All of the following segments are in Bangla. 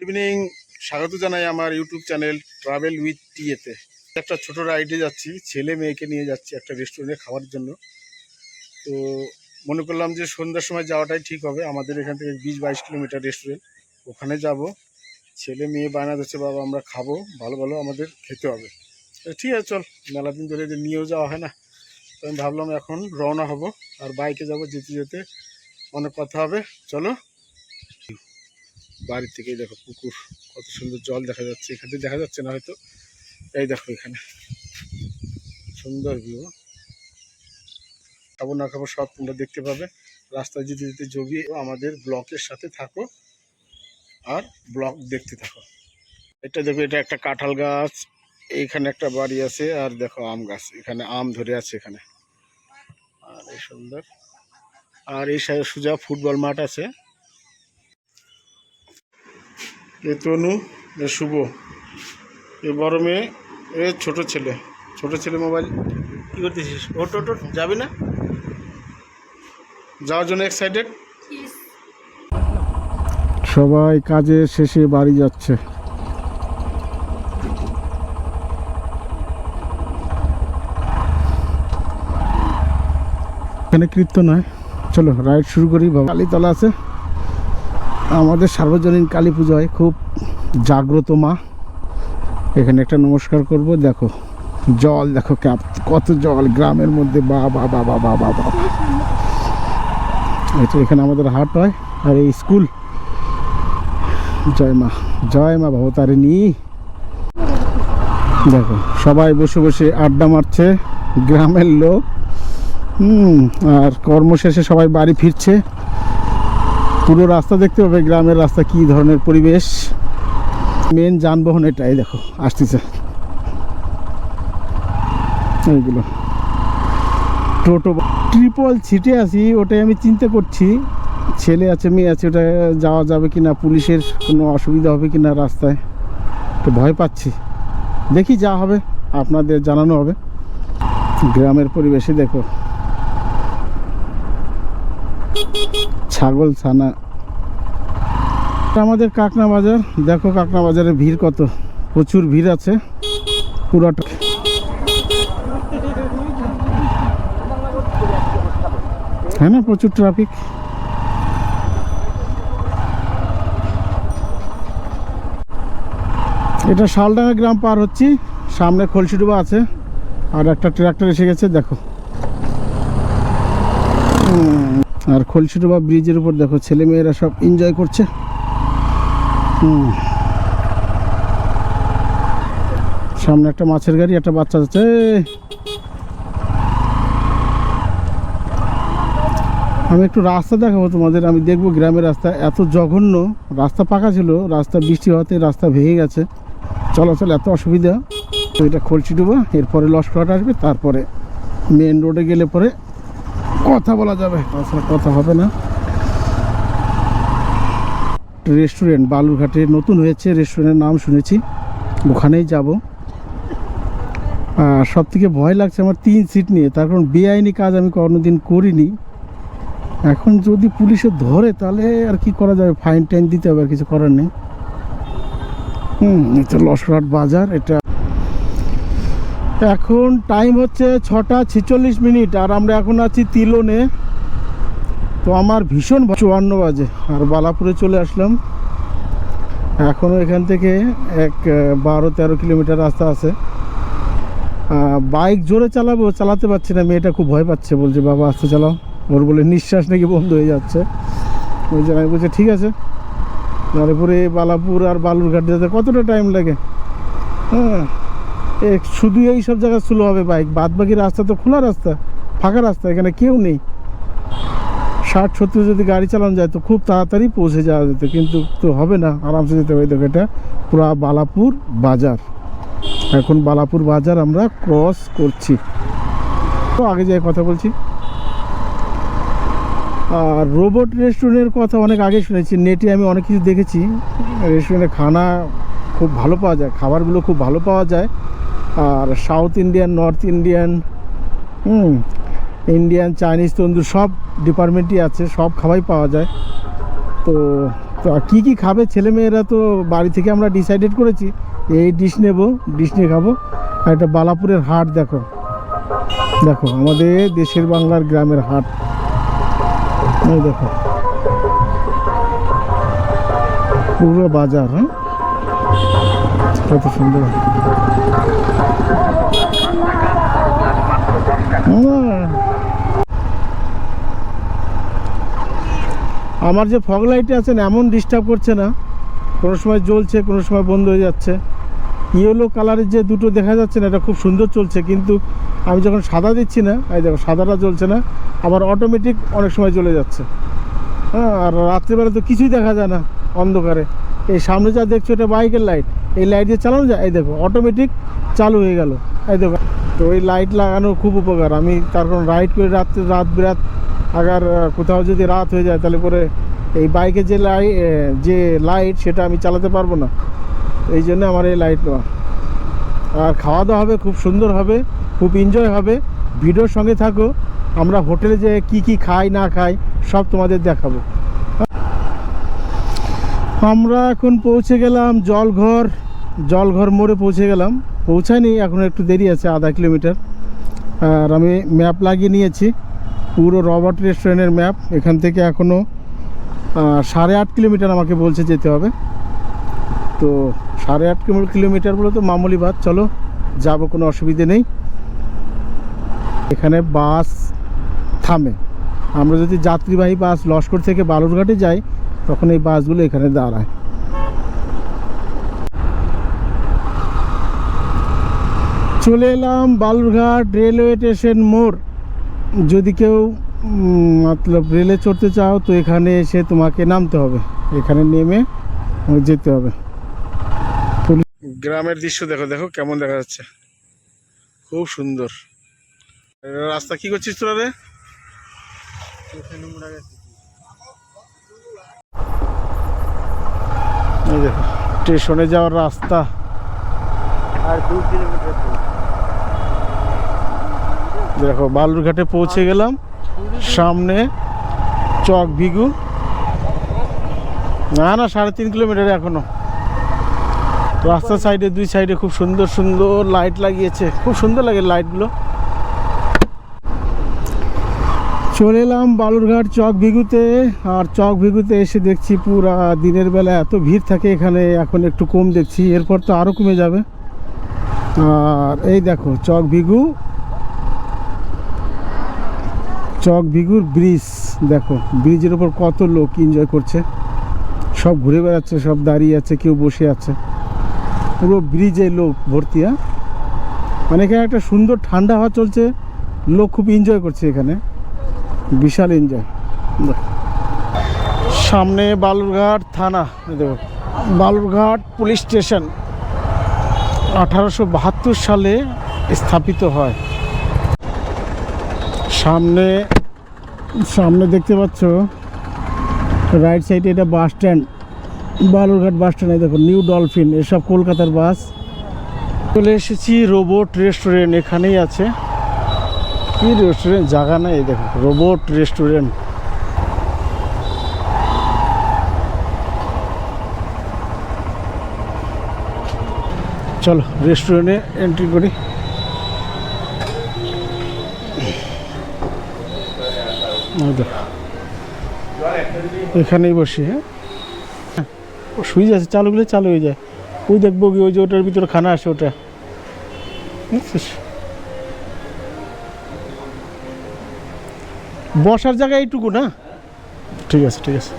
ইভিনিং স্বাগত জানাই আমার ইউটিউব চ্যানেল ট্রাভেল উইথ টিএতে একটা ছোট রাইডে যাচ্ছি, ছেলে মেয়েকে নিয়ে যাচ্ছি একটা রেস্টুরেন্টে খাওয়ার জন্য। তো মনে করলাম যে সন্ধ্যার সময় যাওয়াটাই ঠিক হবে। আমাদের এখান থেকে বিশ বাইশ কিলোমিটার রেস্টুরেন্ট ওখানে যাব। ছেলে মেয়ে বায়না দিচ্ছে বাবা, আমরা খাব। ভালো ভালো আমাদের খেতে হবে। ঠিক আছে, চল। মেলা দিন ধরে নিয়েও যাওয়া হয় না। তো আমি ভাবলাম এখন রওনা হব। আর বাইকে যাব যেতে যেতে। অনেক কথা হবে। চলো। বাড়ি থেকেই দেখো পুকুর, কত সুন্দর জল দেখা যাচ্ছে। এখান থেকে দেখা যাচ্ছে না হয়তো। এই দেখো এখানে। সুন্দর ভিউ খাব না খাব সব তোমরা দেখতে পাবে। রাস্তায় যেতে যেতে জবি আমাদের ব্লকের সাথে থাকো আর ব্লক দেখতে থাকো। এটা দেখো, এটা একটা কাঁঠাল গাছ। এইখানে একটা বাড়ি আছে আর দেখো আম গাছ। এখানে আম ধরে আছে এখানে। আর এই সুন্দর। আর এই সাইডে সোজা ফুটবল মাঠ আছে। এ তনু এ শুভ এ বড় মেয়ে এ ছোট ছেলে। ছোট ছেলে মোবাইল। কী করতেছিস? ওট ওট যাবি না? যাওয়ার জন্য এক্সাইটেড সবাই কাজের শেষে বাড়ি যাচ্ছে। এখানে কীর্তন হয়। চলো রাইড শুরু করি বাবা। কালীতলা আছে। আমাদের সার্বজনীন কালী পুজো হয় খুব জাগ্রত মা। এখানে একটা নমস্কার করব, দেখো, জল, দেখো কত জল, গ্রামের মধ্যে, বা বা বা বা বা বা এটা এখানে আমাদের হাট হয়, আর এই স্কুল। জয় মা জয় মা ভবতারিণী। দেখো, সবাই বসে বসে আড্ডা মারছে, গ্রামের লোক। হুম, আর কর্মশেষে সবাই বাড়ি ফিরছে। পুরো রাস্তা দেখতে পাবে গ্রামের রাস্তা কি ধরনের পরিবেশ। মেন যানবাহন এটাই, দেখো, আসতেছে। এইগুলো। টোটো ট্রিপল ছিটে আছি, ওটাই আমি চিন্তা করছি ছেলে আছে, মেয়ে আছে, ওটা যাওয়া যাবে কি না পুলিশের কোনো অসুবিধা হবে কি না রাস্তায় তো ভয় পাচ্ছি। দেখি যা হবে, আপনাদের জানানো হবে। গ্রামের পরিবেশে দেখো। ছাগল ছানা। আমাদের কাকনা বাজার। দেখো কাকনা বাজারে ভিড় কত। প্রচুর ভিড় আছে। পুরাটা হ্যাঁ না, প্রচুর ট্রাফিক এটা শালডাঙ্গা গ্রাম পার হচ্ছি। সামনে খলসিডুবা আছে। আর একটা ট্রাক্টর এসে গেছে, দেখো। আর খলসিডুবা ব্রিজের উপর দেখো ছেলে মেয়েরা সব এনজয় করছে। হুম। সামনে একটা মাছের গাড়ি, একটা বাচ্চা এই। আমি একটু রাস্তা দেখাবো তোমাদের, আমি দেখব গ্রামের রাস্তা এত জঘন্য। রাস্তা পাকা ছিল, রাস্তা বৃষ্টি হওয়াতে রাস্তা ভেঙে গেছে। চলাচল এত অসুবিধা। তো এটা খলসি ডুবা, এরপরে লস্করাট আসবে, তারপরে মেন রোডে গেলে পরে কথা বলা যাবে। তাছাড়া কথা হবে না। রেস্টুরেন্ট, বালুরঘাটে নতুন হয়েছে রেস্টুরেন্টের নাম শুনেছি, ওখানেই যাব। আর সব থেকে ভয় লাগছে আমার তিন সিট নিয়ে, তার কারণ বেআইনি কাজ আমি কোনোদিন করিনি। এখন যদি পুলিশে ধরে, তাহলে আর কি করা যাবে? ফাইন টাইন দিতে হবে, আর কিছু করার নেই। হুম, এটা লসরাট বাজার, এটা এখন টাইম হচ্ছে ছটা ছেচল্লিশ মিনিট, আর আমরা এখন আছি তিলনে। তো আমার ভীষণ চুয়ান্ন বাজে। আর বালাপুরে চলে আসলাম। এখনও এখান থেকে এক বারো, তেরো কিলোমিটার রাস্তা আছে। বাইক জোরে চালাবো, চালাতে পারছি না। মেয়েটা খুব ভয় পাচ্ছে। বলছে, বাবা, আস্তে চালাও। ওর বলে, নিঃশ্বাস নাকি বন্ধ হয়ে যাচ্ছে। ওই আমি বলছি, ঠিক আছে। তারপরে বালাপুর আর বালুরঘাট যেতে কতটা টাইম লাগে? হ্যাঁ। শুধু এই সব জায়গায় স্লো হবে বাইক। বাদ বাকি রাস্তা তো খোলা রাস্তা, ফাঁকা রাস্তা, এখানে কেউ নেই। ষাট, সত্তর যদি গাড়ি চালানো যায় তো খুব তাড়াতাড়ি পৌঁছে যাওয়া যেত, কিন্তু তো হবে না, আরামসে যেতে হবে। দেখো এটা পুরা বালাপুর বাজার। এখন বালাপুর বাজার আমরা ক্রস করছি। তো আগে যাই কথা বলছি, আর রোবট রেস্টুরেন্টের কথা অনেক আগে শুনেছি নেটে আমি অনেক কিছু দেখেছি। রেস্টুরেন্টে খানা খুব ভালো পাওয়া যায়, খাবারগুলো খুব ভালো পাওয়া যায়। আর South Indian North Indian hmm Indian Chinese tandoor সব ডিপার্টমেন্টই আছে, সব খাবারই পাওয়া যায়। তো কী কী খাবে ছেলে মেয়েরা তো বাড়ি থেকে আমরা ডিসাইডেড করেছি, এই ডিশ নেব ডিশ নিয়ে খাব। আর একটা বালাপুরের হাট, দেখো। দেখো, আমাদের দেশের বাংলার গ্রামের হাট। দেখো। পুরো বাজার হ্যাঁ? কত সুন্দর। আহ। আমার যে ফগ লাইটে আছে না এমন ডিস্টার্ব করছে না। কোনো সময় জ্বলছে, কোনো সময় বন্ধ হয়ে যাচ্ছে। ইয়েলো কালারের যে দুটো দেখা যাচ্ছে না, এটা খুব সুন্দর চলছে, কিন্তু আমি যখন সাদা দিচ্ছি না, এই দেখো সাদাটা জ্বলছে না আবার অটোমেটিক অনেক সময় জ্বলে যাচ্ছে। হ্যাঁ আর রাত্রিবেলা তো কিছুই দেখা যায় না অন্ধকারে। এই সামনে যা দেখছ, এটা বাইকের লাইট এই লাইট দিয়ে চালানো যায়? এই দেখো অটোমেটিক চালু হয়ে গেল। এই দেখো, তো ওই লাইট লাগানো খুব উপকার। আমি তার কারণ রাইড করে রাত্রে রাত বিরাত আগার কোথাও যদি রাত হয়ে যায়, তাহলে পরে এই বাইকে যে লাইট যে লাইট সেটা আমি চালাতে পারব না। এই জন্য আমার এই লাইট নেওয়া। আর খাওয়া দাওয়া হবে, খুব সুন্দর হবে, খুব এনজয় হবে। ভিডিওর সঙ্গে থাকো। আমরা হোটেলে যে কি কি খাই, না খাই, সব তোমাদের দেখাবো। আমরা এখন পৌঁছে গেলাম জলঘর। জলঘর মোড়ে পৌঁছে গেলাম। পৌঁছায়নি, এখন একটু দেরি আছে, আধা কিলোমিটার। আর আমি ম্যাপ লাগিয়ে নিয়েছি। পুরো রবার্ট রেস্টুরেন্টের ম্যাপ, এখান থেকে এখনও সাড়ে আট কিলোমিটার আমাকে বলছে যেতে হবে। তো সাড়ে আট কিলো- কিলোমিটার বলে তো মামুলি বাদ চলো, যাব, কোনো অসুবিধে নেই। এখানে বাস থামে। আমরা যদি যাত্রীবাহী বাস লস্কর থেকে বালুরঘাটে যাই, তখন এই বাসগুলো এখানে দাঁড়ায়। চলে এলাম বালুরঘাট রেলওয়ে স্টেশন মোড়। যদি কেউ মতলব রেলে চড়তে চাও তো এখানে এসে তোমাকে নামতে হবে। এখানে নেমে যেতে হবে। গ্রামের দৃশ্য দেখো দেখো কেমন দেখা যাচ্ছে। খুব সুন্দর। রাস্তা কি করছিস তোরা রে? দেখো স্টেশনে যাওয়ার রাস্তা। আর দু কিলোমিটার দেখো বালুরঘাটে পৌঁছে গেলাম। সামনে চক ভিগু। না না, সাড়ে তিন কিলোমিটার এখনও। রাস্তার সাইডে, দুই সাইডে খুব সুন্দর সুন্দর লাইট লাগিয়েছে। খুব সুন্দর লাগে লাইটগুলো। চলে এলাম বালুরঘাট চক ভিগুতে। আর চক ভিগুতে এসে দেখছি পুরা দিনের বেলা এত ভিড় থাকে এখানে। এখন একটু কম দেখছি, এরপর তো আরও কমে যাবে। আর এই দেখো চক ভিগু। চক ব্রিজ, দেখো, ব্রিজের ওপর কত লোক এনজয় করছে। সব ঘুরে বেড়াচ্ছে, সব দাঁড়িয়ে আছে, কেউ বসে আছে। পুরো ব্রিজে লোক ভর্তি হ্যাঁ? মানে এখানে একটা সুন্দর ঠান্ডা হাওয়া চলছে, লোক খুব এনজয় করছে এখানে। বিশাল এনজয় সামনে বালুরঘাট থানা দেখো, বালুরঘাট পুলিশ স্টেশন। আঠারোশো বাহাত্তর সালে স্থাপিত হয়। সামনে সামনে দেখতে পাচ্ছ রাইট সাইডে এটা bus stand Balurghat bus stand দেখো নিউ ডলফিন এসব কলকাতার বাস চলে এসেছি রোবট রেস্টুরেন্ট এখানেই আছে। কি রেস্টুরেন্ট জায়গা নাই দেখো রোবট রেস্টুরেন্ট চলো রেস্টুরেন্টে এন্ট্রি করি এই দেখো। এখানেই বসি হ্যাঁ? সুইচ আছে, চালু করলে চালু হয়ে যায়। ওই দেখব কি, ওই যে ওটার ভিতরে খানা আসে ওটা। বুঝছিস? বসার জায়গা এইটুকু, না? ঠিক আছে ঠিক আছে।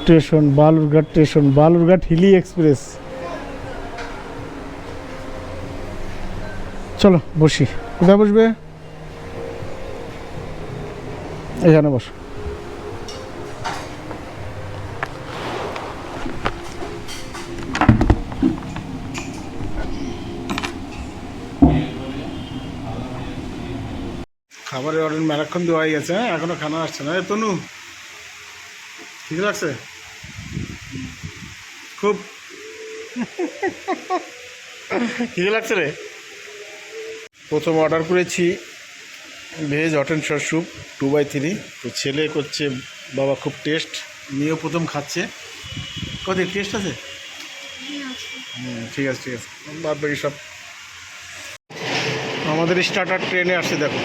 Station, Balurghat station, Balurghat Hili express. চলো, বসি। কোথায় বসবে? এখানে বসো। খাবারের অর্ডার মেলাক্ষণ দেওয়াই গেছে হ্যাঁ? এখনও খানা আসছে না। তনু, ঠিক লাগছে? খুব। ঠিক লাগছে রে? প্রথম অর্ডার করেছি veg hot and soup two by three তো ছেলে করছে, বাবা খুব টেস্ট নিয়েও প্রথম খাচ্ছে। কত টেস্ট আছে? হুম ঠিক আছে ঠিক আছে। বাদ বাকি সব। আমাদের স্টার্টার ট্রেনে আসছে দেখো।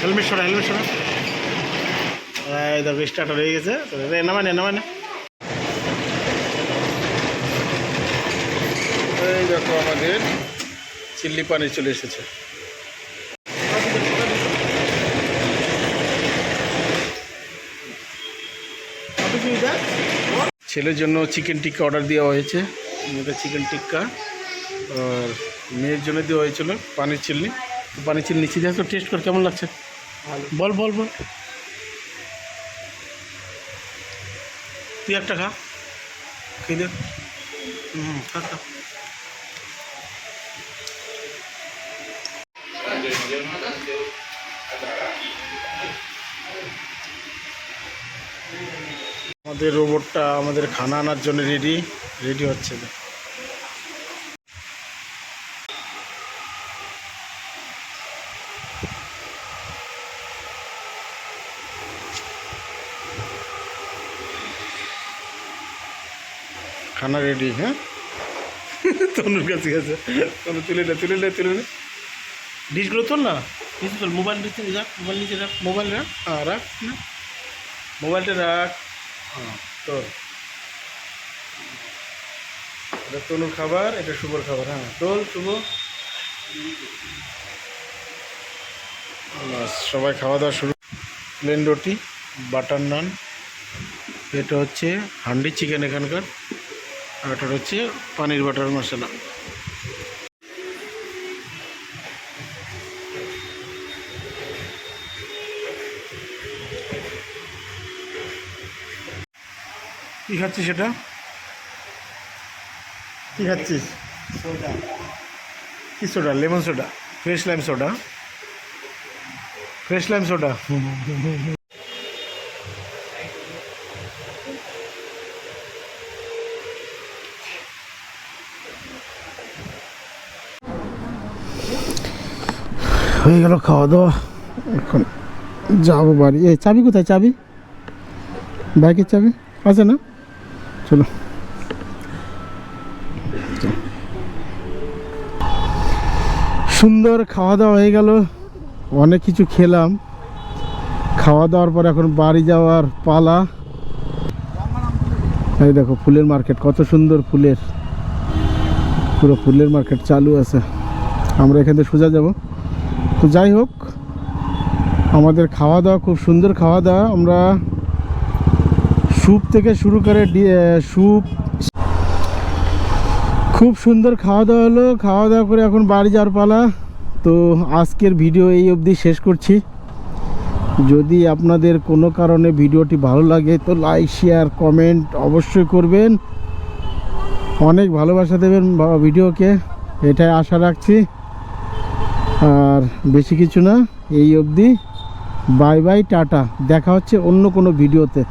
হেলমেট সরা হেলমেট সরা। দেখো স্টার্টার হয়ে গেছে। নামায় না নামায় না এই দেখো আমাদের চিল্লি পানি চলে এসেছে। ছেলের জন্য চিকেন টিক্কা অর্ডার দেওয়া হয়েছে। এটা চিকেন টিক্কা আর মেয়ের জন্য দেওয়া হয়েছিল পানির চিল্লি। পানির চিল্লি নিচ্ছি দেখো টেস্ট করে কেমন লাগছে? বল বল বল। তুই একটা খা। খেয়ে দেখ। হুম খা খা। আমাদের রোবটটা আমাদের খানা আনার জন্য রেডি রেডি হচ্ছে। খানা রেডি হ্যাঁ? তনুর কাছে গেছে। তনু তুলে নে তুলে নে তুলে নে। ডিশগুলো তোল না? ডিশ তোল মোবাইল নিচে রাখ মোবাইল নিচে রাখ। মোবাইল রাখ? হ্যাঁ রাখ। না? মোবাইলটা রাখ। হ্যাঁ। তোর এটা তনুর খাবার এটা শুভর খাবার হ্যাঁ। তোল শুভ। সবাই খাওয়া দাওয়া শুরু। প্লেন রুটি বাটার নান। এটা হচ্ছে হান্ডি চিকেন এখানকার। আর এটা হচ্ছে পানির বাটার মশলা। কী খাচ্ছিস সেটা? কী খাচ্ছিস? সোডা। কি soda? Lemon soda. Fresh lime soda. Fresh lime soda. হয়ে গেল খাওয়া দাওয়া। এখন যাব বাড়ি। এই চাবি কোথায়? চাবি? বাইকের চাবি? আছে না? চলো সুন্দর খাওয়া দাওয়া হয়ে গেল। অনেক কিছু খেলাম। খাওয়া দাওয়ার পর এখন বাড়ি যাওয়ার পালা। এই দেখো, ফুলের মার্কেট, কত সুন্দর ফুলের। পুরো ফুলের মার্কেট চালু আছে। আমরা এখান থেকে সোজা যাব। তো যাই হোক, আমাদের খাওয়া দাওয়া খুব সুন্দর খাওয়া দাওয়া আমরা স্যুপ থেকে শুরু করে স্যুপ খুব সুন্দর খাওয়া দাওয়া হলো। খাওয়া দাওয়া করে এখন বাড়ি যাওয়ার পালা। তো আজকের ভিডিও এই অবধি শেষ করছি। যদি আপনাদের কোনো কারণে ভিডিওটি ভালো লাগে, তো লাইক, শেয়ার, কমেন্ট অবশ্যই করবেন। অনেক ভালোবাসা দেবেন ভিডিওকে। এটাই আশা রাখছি। আর বেশি কিছু না, এই অবধি। Bye bye, tata. দেখা হচ্ছে অন্য কোনো ভিডিওতে।